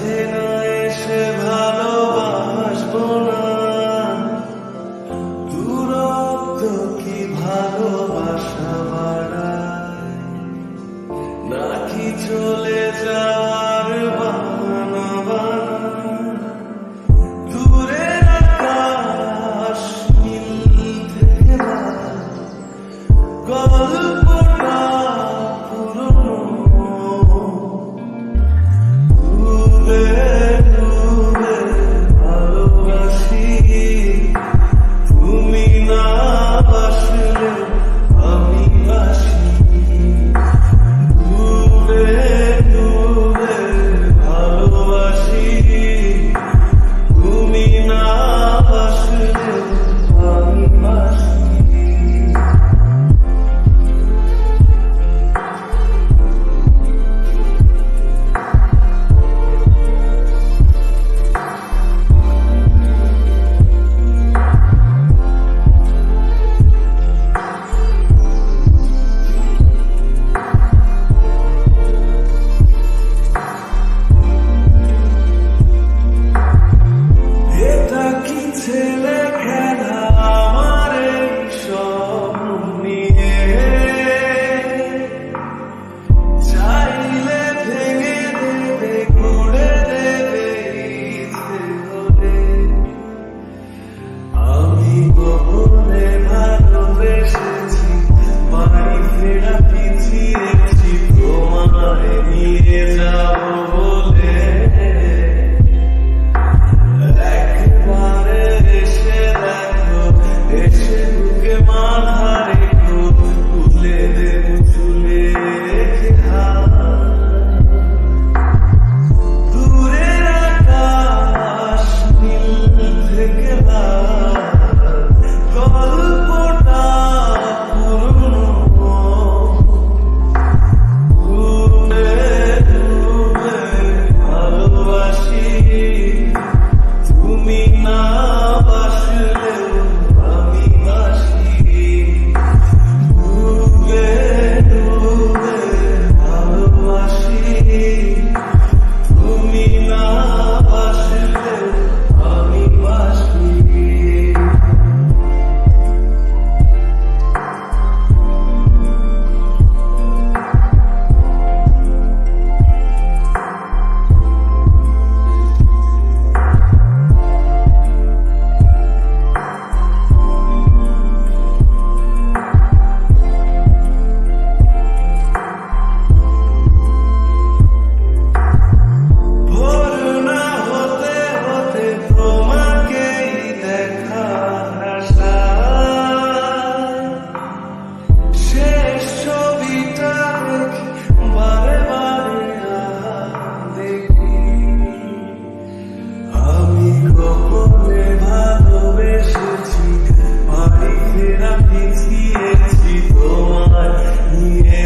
কাছে না এসে ভালোবাসবো না। দূরত্ব কি ভালোবাসা বাড়ায়? নাকি চলে গোপনে ভালোবেসেছি বাড়ি ফেরা পিছিয়েছি তোমার নিয়ে